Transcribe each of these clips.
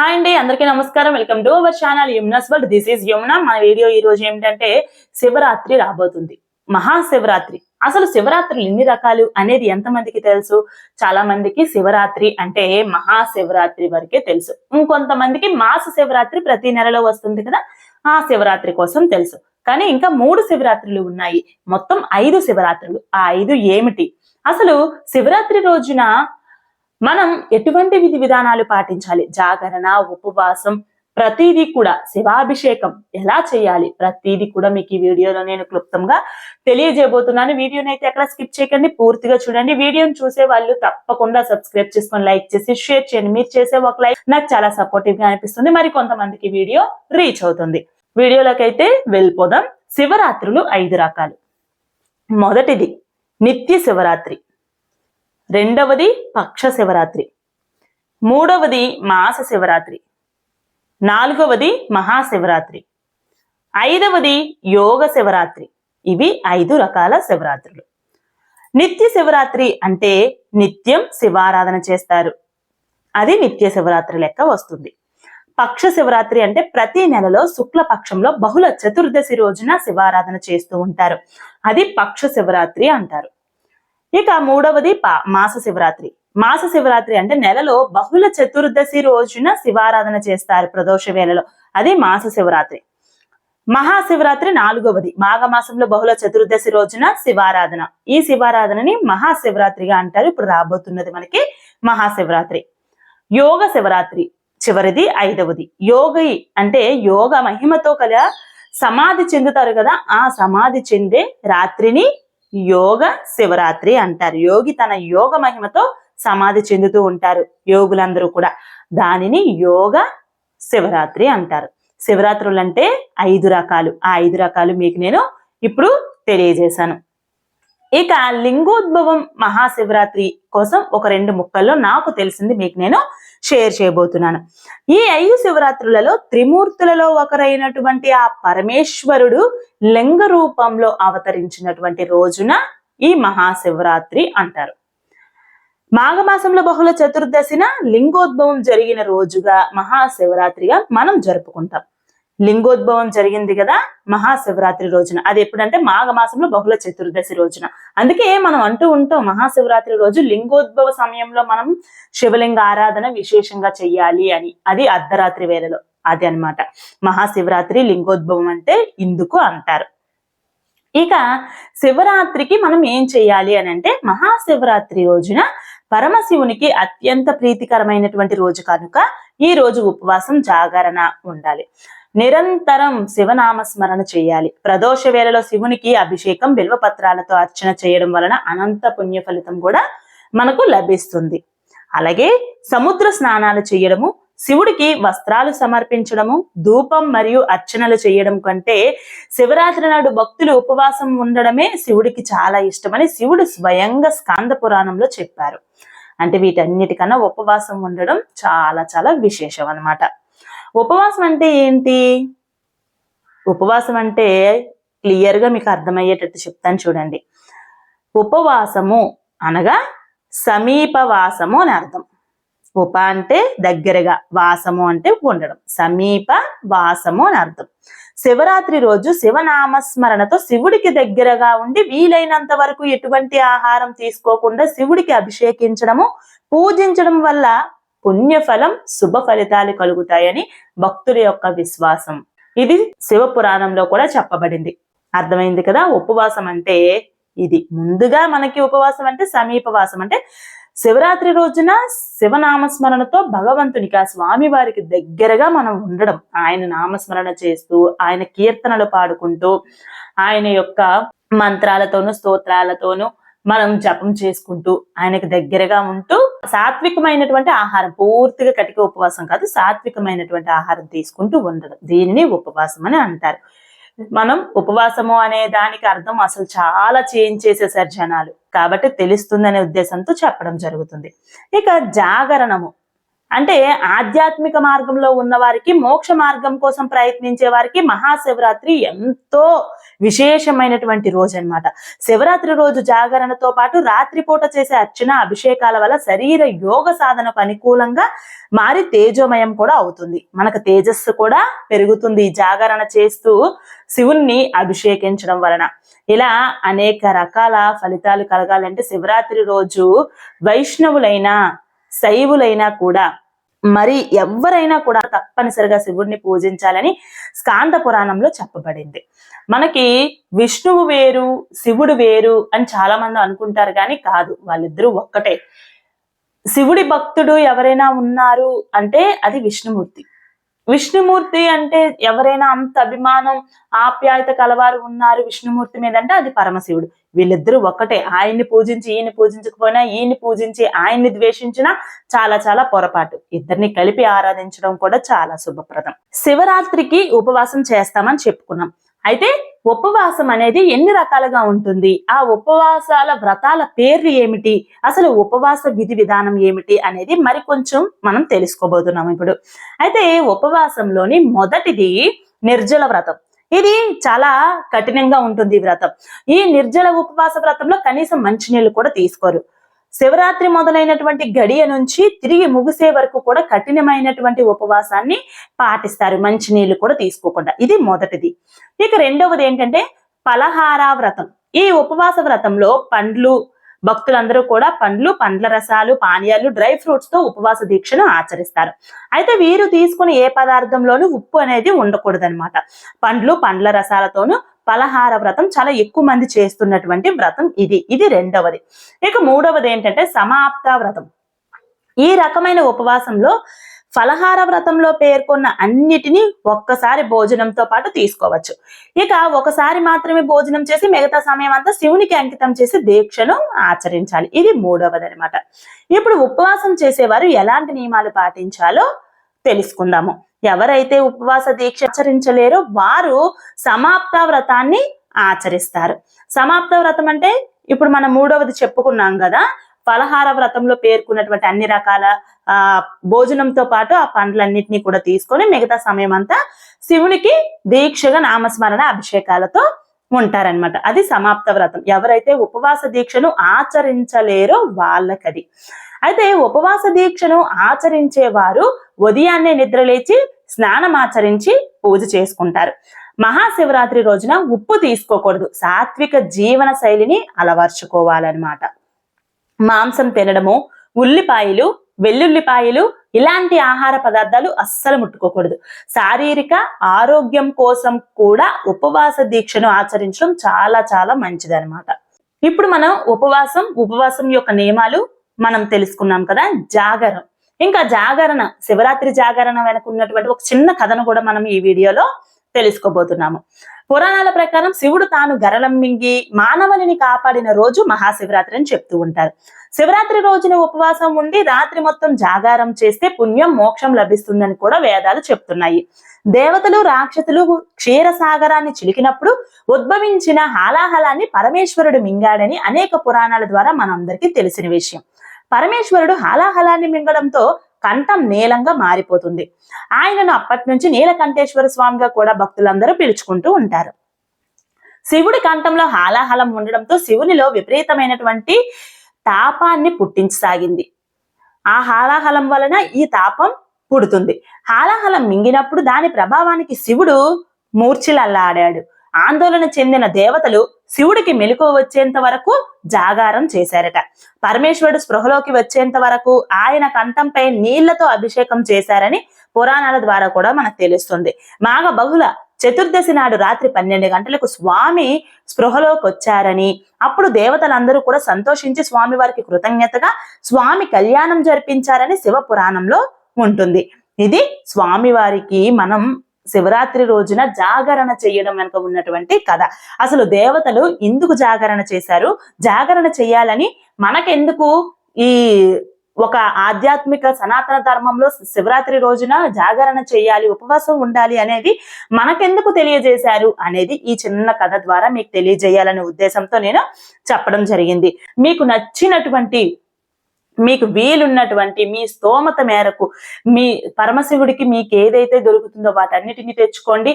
Hi అండి అందరికీ నమస్కారం. Welcome to our channel Yamuna's world this is Yamuna. మన వీడియో ఈ రోజు ఏమిటంటే శివరాత్రి రాబోతుంది. మహాశివరాత్రి. అసలు శివరాత్రులు ఎన్ని రకాలు అనేది ఎంతమందికి తెలుసు? చాలా మందికి శివరాత్రి అంటే మహాశివరాత్రి వరకే తెలుసు. ఇంకొంతమందికి మాస శివరాత్రి ప్రతి నెలలో వస్తుంది కదా ఆ శివరాత్రి కోసం తెలుసు. కానీ ఇంకా మూడు శివరాత్రులు ఉన్నాయి. మొత్తం ఐదు శివరాత్రులు. ఆ ఐదు ఏమిటి? అసలు శివరాత్రి రోజున మనం ఎటువంటి విధి విధానాలు పాటించాలి? జాగరణ ఉపవాసం ప్రతిదీ కూడా శివాభిషేకం ఎలా చేయాలి? ప్రతిదీ కూడా మీకు ఈ వీడియోలో నేను క్లుప్తంగా తెలియజేయబోతున్నాను. వీడియోని అయితే అక్కడ స్కిప్ చేయకండి పూర్తిగా చూడండి. వీడియోని చూసే వాళ్ళు తప్పకుండా సబ్స్క్రైబ్ చేసుకొని లైక్ చేసి షేర్ చేయండి. మీరు చేసే ఒక లైక్ నాకు చాలా సపోర్టివ్గా అనిపిస్తుంది. మరి కొంతమందికి వీడియో రీచ్ అవుతుంది. వీడియోలోకి అయితే వెళ్ళిపోదాం. శివరాత్రులు ఐదు రకాలు. మొదటిది నిత్య శివరాత్రి. రెండవది పక్ష శివరాత్రి. మూడవది మాస శివరాత్రి. నాలుగవది మహాశివరాత్రి ఐదవది యోగ శివరాత్రి. ఇవి ఐదు రకాల శివరాత్రులు. నిత్య శివరాత్రి అంటే నిత్యం శివారాధన చేస్తారు. అది నిత్య శివరాత్రి లెక్క వస్తుంది. పక్ష శివరాత్రి అంటే ప్రతి నెలలో శుక్ల పక్షంలో బహుళ చతుర్దశి రోజున శివారాధన చేస్తూ ఉంటారు. అది పక్ష శివరాత్రి అంటారు. ఇక మూడవది పా- మాస శివరాత్రి. మాస శివరాత్రి అంటే నెలలో బహుళ చతుర్దశి రోజున శివారాధన చేస్తారు ప్రదోష వేళలో. అది మాస శివరాత్రి. మహాశివరాత్రి నాలుగవది. మాఘమాసంలో బహుళ చతుర్దశి రోజున శివారాధన. ఈ శివారాధనని మహాశివరాత్రిగా అంటారు. ఇప్పుడు రాబోతున్నది మనకి మహాశివరాత్రి. యోగ శివరాత్రి చివరిది ఐదవది. యోగి అంటే యోగ మహిమతో కల సమాధి చెందుతారు కదా ఆ సమాధి చెందే రాత్రిని యోగ శివరాత్రి అంటారు. యోగి తన యోగ మహిమతో సమాధి చెందుతూ ఉంటారు యోగులందరూ కూడా. దానిని యోగ శివరాత్రి అంటారు. శివరాత్రులు అంటే ఐదు రకాలు. ఆ ఐదు రకాలు మీకు నేను ఇప్పుడు తెలియజేశాను. ఇక లింగోద్భవం మహాశివరాత్రి కోసం ఒక రెండు ముక్కల్లో నాకు తెలిసింది మీకు నేను షేర్ చేయబోతున్నాను. ఈ ఐదు శివరాత్రులలో త్రిమూర్తులలో ఒకరైనటువంటి ఆ పరమేశ్వరుడు లింగ రూపంలో అవతరించినటువంటి రోజున ఈ మహాశివరాత్రి అంటారు. మాఘమాసంలో బహుళ చతుర్దశిన లింగోద్భవం జరిగిన రోజుగా మహాశివరాత్రిగా మనం జరుపుకుంటాం. లింగోద్భవం జరిగింది కదా మహాశివరాత్రి రోజున. అది ఎప్పుడంటే మాఘమాసంలో బహుళ చతుర్దశి రోజున. అందుకే మనం అంటూ ఉంటాం మహాశివరాత్రి రోజు లింగోద్భవ సమయంలో మనం శివలింగ ఆరాధన విశేషంగా చెయ్యాలి అని. అది అర్ధరాత్రి వేళలో. అది అన్నమాట. మహాశివరాత్రి లింగోద్భవం అంటే ఇందుకు అంటారు. ఇక శివరాత్రికి మనం ఏం చేయాలి అని అంటే మహాశివరాత్రి రోజున పరమశివునికి అత్యంత ప్రీతికరమైనటువంటి రోజు కనుక ఈ రోజు ఉపవాసం జాగరణ ఉండాలి. నిరంతరం శివనామస్మరణ చేయాలి. ప్రదోష వేళలో శివునికి అభిషేకం బిల్వపత్రాలతో అర్చన చేయడం వలన అనంత పుణ్య ఫలితం కూడా మనకు లభిస్తుంది. అలాగే సముద్ర స్నానాలు చేయడము శివుడికి వస్త్రాలు సమర్పించడము ధూపం మరియు అర్చనలు చేయడం కంటే శివరాత్రి నాడు భక్తులు ఉపవాసం ఉండడమే శివుడికి చాలా ఇష్టమని శివుడు స్వయంగా స్కాంద పురాణంలో చెప్పారు. అంటే వీటన్నిటికన్నా ఉపవాసం ఉండడం చాలా చాలా విశేషం అన్నమాట. ఉపవాసం అంటే ఏంటి? ఉపవాసం అంటే క్లియర్గా మీకు అర్థమయ్యేటట్టు చెప్తాను చూడండి. ఉపవాసము అనగా సమీపవాసము అని అర్థం. ఉప అంటే దగ్గరగా వాసము అంటే ఉండడం. సమీప వాసము అని అర్థం. శివరాత్రి రోజు శివనామస్మరణతో శివుడికి దగ్గరగా ఉండి వీలైనంత వరకు ఎటువంటి ఆహారం తీసుకోకుండా శివుడికి అభిషేకించడము పూజించడం వల్ల పుణ్యఫలం శుభ ఫలితాలు కలుగుతాయని భక్తుల యొక్క విశ్వాసం. ఇది శివ పురాణంలో కూడా చెప్పబడింది. అర్థమైంది కదా? ఉపవాసం అంటే ఇది. ముందుగా మనకి ఉపవాసం అంటే సమీపవాసం. అంటే శివరాత్రి రోజున శివనామస్మరణతో భగవంతునికి ఆ స్వామి వారికి దగ్గరగా మనం ఉండడం. ఆయన నామస్మరణ చేస్తూ ఆయన కీర్తనలు పాడుకుంటూ ఆయన యొక్క మంత్రాలతోనూ స్తోత్రాలతోనూ మనం జపం చేసుకుంటూ ఆయనకు దగ్గరగా ఉంటూ సాత్వికమైనటువంటి ఆహారం పూర్తిగా కటిక ఉపవాసం కాదు సాత్వికమైనటువంటి ఆహారం తీసుకుంటూ ఉండడం. దీనిని ఉపవాసం అని అంటారు. మనం ఉపవాసము అనే దానికి అర్థం అసలు చాలా చేంజ్ చేసేసారు జనాలు. కాబట్టి తెలుస్తుందనే ఉద్దేశంతో చెప్పడం జరుగుతుంది. ఇక జాగరణము. అంటే ఆధ్యాత్మిక మార్గంలో ఉన్న వారికి మోక్ష మార్గం కోసం ప్రయత్నించే వారికి మహాశివరాత్రి ఎంతో విశేషమైనటువంటి రోజు అన్నమాట శివరాత్రి రోజు జాగరణతో పాటు రాత్రిపూట చేసే అర్చన అభిషేకాల వల్ల శరీర యోగ సాధనకు అనుకూలంగా మారి తేజోమయం కూడా అవుతుంది. మనకు తేజస్సు కూడా పెరుగుతుంది ఈ జాగరణ చేస్తూ శివుణ్ణి అభిషేకించడం వలన. ఇలా అనేక రకాల ఫలితాలు కలగాలంటే శివరాత్రి రోజు వైష్ణవులైనా శైవులైనా కూడా మరి ఎవరైనా కూడా తప్పనిసరిగా శివుడిని పూజించాలని స్కాంత పురాణంలో చెప్పబడింది. మనకి విష్ణువు వేరు శివుడు వేరు అని చాలా మంది అనుకుంటారు కానీ కాదు వాళ్ళిద్దరూ ఒక్కటే. శివుడి భక్తుడు ఎవరైనా ఉన్నారు అంటే అది విష్ణుమూర్తి. విష్ణుమూర్తి అంటే ఎవరైనా అంత అభిమానం ఆప్యాయత కలవారు ఉన్నారు విష్ణుమూర్తి మీద అంటే అది పరమశివుడు. వీళ్ళిద్దరూ ఒక్కటే. ఆయన్ని పూజించి ఈయన్ని పూజించకపోయినా ఈయన్ని పూజించి ఆయన్ని ద్వేషించినా చాలా చాలా పొరపాటు. ఇద్దరిని కలిపి ఆరాధించడం కూడా చాలా శుభప్రదం. శివరాత్రికి ఉపవాసం చేస్తామని చెప్పుకున్నాం. అయితే ఉపవాసం అనేది ఎన్ని రకాలుగా ఉంటుంది? ఆ ఉపవాసాల వ్రతాల పేర్లు ఏమిటి? అసలు ఉపవాస విధి విధానం ఏమిటి అనేది మరి కొంచెం మనం తెలుసుకోబోతున్నాం ఇప్పుడు. అయితే ఉపవాసంలోని మొదటిది నిర్జల వ్రతం. ఇది చాలా కఠినంగా ఉంటుంది ఈ వ్రతం. ఈ నిర్జల ఉపవాస వ్రతంలో కనీసం మంచినీళ్ళు కూడా తీసుకోరు. శివరాత్రి మొదలైనటువంటి గడియ నుంచి తిరిగి ముగిసే వరకు కూడా కఠినమైనటువంటి ఉపవాసాన్ని పాటిస్తారు. మంచినీళ్ళు కూడా తీసుకోకుండా. ఇది మొదటిది. ఇక రెండవది ఏంటంటే పలహార వ్రతం. ఈ ఉపవాస వ్రతంలో పండ్లు భక్తులందరూ కూడా పండ్లు పండ్ల రసాలు పానీయాలు డ్రై ఫ్రూట్స్తో ఉపవాస దీక్షను ఆచరిస్తారు. అయితే వీరు తీసుకుని ఏ పదార్థంలోనూ ఉప్పు అనేది ఉండకూడదనమాట పండ్లు పండ్ల రసాలతోనూ పలహార వ్రతం చాలా ఎక్కువ మంది చేస్తున్నటువంటి వ్రతం ఇది. ఇది రెండవది. ఇక మూడవది ఏంటంటే సమాప్త వ్రతం. ఈ రకమైన ఉపవాసంలో ఫలహార వ్రతంలో పేర్కొన్న అన్నిటినీ ఒక్కసారి భోజనంతో పాటు తీసుకోవచ్చు. ఇక ఒకసారి మాత్రమే భోజనం చేసి మిగతా సమయం అంతా శివునికి అంకితం చేసి దీక్షను ఆచరించాలి. ఇది మూడవది అనమాట ఇప్పుడు ఉపవాసం చేసేవారు ఎలాంటి నియమాలు పాటించాలో తెలుసుకుందాము. ఎవరైతే ఉపవాస దీక్ష ఆచరించలేరో వారు సమాప్త వ్రతాన్ని ఆచరిస్తారు. సమాప్త వ్రతం అంటే ఇప్పుడు మనం మూడవది చెప్పుకున్నాం కదా ఫలహార వ్రతంలో పేర్కొన్నటువంటి అన్ని రకాల ఆ భోజనంతో పాటు ఆ పండ్లన్నింటినీ కూడా తీసుకొని మిగతా సమయం అంతా శివునికి దీక్షగా నామస్మరణ అభిషేకాలతో ఉంటారనమాట అది సమాప్త వ్రతం. ఎవరైతే ఉపవాస దీక్షను ఆచరించలేరో వాళ్ళకది. అయితే ఉపవాస దీక్షను ఆచరించేవారు ఉదయాన్నే నిద్రలేచి స్నానం ఆచరించి పూజ చేసుకుంటారు. మహాశివరాత్రి రోజున ఉప్పు తీసుకోకూడదు. సాత్విక జీవన శైలిని అలవర్చుకోవాలన్నమాట. మాంసం తినడము ఉల్లిపాయలు వెల్లుల్లిపాయలు ఇలాంటి ఆహార పదార్థాలు అస్సలు ముట్టుకోకూడదు. శారీరక ఆరోగ్యం కోసం కూడా ఉపవాస దీక్షను ఆచరించడం చాలా చాలా మంచిదనమాట ఇప్పుడు మనం ఉపవాసం ఉపవాసం యొక్క నియమాలు మనం తెలుసుకున్నాం కదా జాగరం ఇంకా జాగరణ శివరాత్రి జాగరణ వెనక ఉన్నటువంటి ఒక చిన్న కథను కూడా మనం ఈ వీడియోలో తెలుసుకోబోతున్నాము. పురాణాల ప్రకారం శివుడు తాను గరళం మింగి మానవుని కాపాడిన రోజు మహాశివరాత్రి అని చెప్తూ ఉంటారు. శివరాత్రి రోజున ఉపవాసం ఉండి రాత్రి మొత్తం జాగారం చేస్తే పుణ్యం మోక్షం లభిస్తుందని కూడా వేదాలు చెప్తున్నాయి. దేవతలు రాక్షసులు క్షీరసాగరాన్ని చిలికినప్పుడు ఉద్భవించిన హాలాహలాన్ని పరమేశ్వరుడు మింగాడని అనేక పురాణాల ద్వారా మనందరికీ తెలిసిన విషయం. పరమేశ్వరుడు హాలాహలాన్ని మింగడంతో కంఠం నీలంగా మారిపోతుంది. ఆయనను అప్పటి నుంచి నీలకంఠేశ్వర స్వామిగా కూడా భక్తులందరూ పిలుచుకుంటూ ఉంటారు. శివుడి కంఠంలో హాలాహలం ఉండడంతో శివునిలో విపరీతమైనటువంటి తాపాన్ని పుట్టించసాగింది. ఆ హాలాహలం వలన ఈ తాపం పుడుతుంది. హాలాహలం మింగినప్పుడు దాని ప్రభావానికి శివుడు మూర్ఛిలల్లాడాడు. ఆందోళన చెందిన దేవతలు శివుడికి మెలకు వచ్చేంత వరకు జాగారం చేశారట. పరమేశ్వరుడు స్పృహలోకి వచ్చేంత వరకు ఆయన కంఠంపై నీళ్ళతో అభిషేకం చేశారని పురాణాల ద్వారా కూడా మనకు తెలుస్తుంది. మాఘ బహుళ చతుర్దశి నాడు రాత్రి పన్నెండు గంటలకు స్వామి స్పృహలోకి వచ్చారని అప్పుడు దేవతలందరూ కూడా సంతోషించి స్వామి వారికి కృతజ్ఞతగా స్వామి కళ్యాణం జరిపించారని శివ పురాణంలో ఉంటుంది. ఇది స్వామివారికి మనం శివరాత్రి రోజున జాగరణ చేయడం వెనుక ఉన్నటువంటి కథ. అసలు దేవతలు ఎందుకు జాగరణ చేశారు? జాగరణ చేయాలని మనకెందుకు ఈ ఒక ఆధ్యాత్మిక సనాతన ధర్మంలో శివరాత్రి రోజున జాగరణ చేయాలి ఉపవాసం ఉండాలి అనేది మనకెందుకు తెలియజేశారు అనేది ఈ చిన్న కథ ద్వారా మీకు తెలియజేయాలనే ఉద్దేశంతో నేను చెప్పడం జరిగింది. మీకు నచ్చినటువంటి మీకు వీలున్నటువంటి మీ స్తోమత మేరకు మీ పరమశివుడికి మీకు ఏదైతే దొరుకుతుందో వాటన్నిటిని తెచ్చుకోండి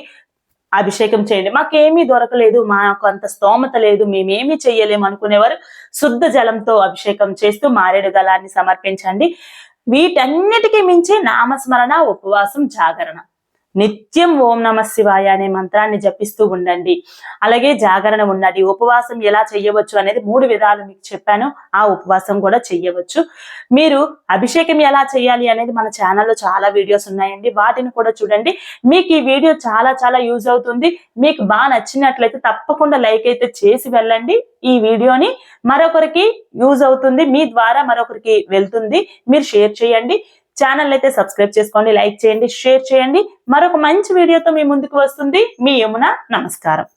అభిషేకం చేయండి. మాకేమీ దొరకలేదు మాకు అంత స్తోమత లేదు మేమేమీ చెయ్యలేము అనుకునేవారు. శుద్ధ జలంతో అభిషేకం చేస్తూ మారేడు గలాన్ని సమర్పించండి. వీటన్నిటికీ మించి నామస్మరణ ఉపవాసం జాగరణ. నిత్యం ఓం నమ శివాయ అనే మంత్రాన్ని జపిస్తూ ఉండండి. అలాగే జాగరణ ఉండండి ఉపవాసం ఎలా చేయవచ్చు అనేది మూడు విధాలు మీకు చెప్పాను. ఆ ఉపవాసం కూడా చెయ్యవచ్చు మీరు అభిషేకం ఎలా చేయాలి అనేది మన ఛానల్లో చాలా వీడియోస్ ఉన్నాయండి. వాటిని కూడా చూడండి. మీకు ఈ వీడియో చాలా చాలా యూజ్ అవుతుంది. మీకు బాగా నచ్చినట్లయితే తప్పకుండా లైక్ అయితే చేసి వెళ్ళండి. ఈ వీడియోని మరొకరికి యూజ్ అవుతుంది. మీ ద్వారా మరొకరికి వెళ్తుంది. మీరు షేర్ చేయండి. ఛానల్ అయితే సబ్స్క్రైబ్ చేసుకోండి లైక్ చేయండి షేర్ చేయండి. మరొక మంచి వీడియోతో మీ ముందుకు వస్తుంది. మీ యమున నమస్కారం.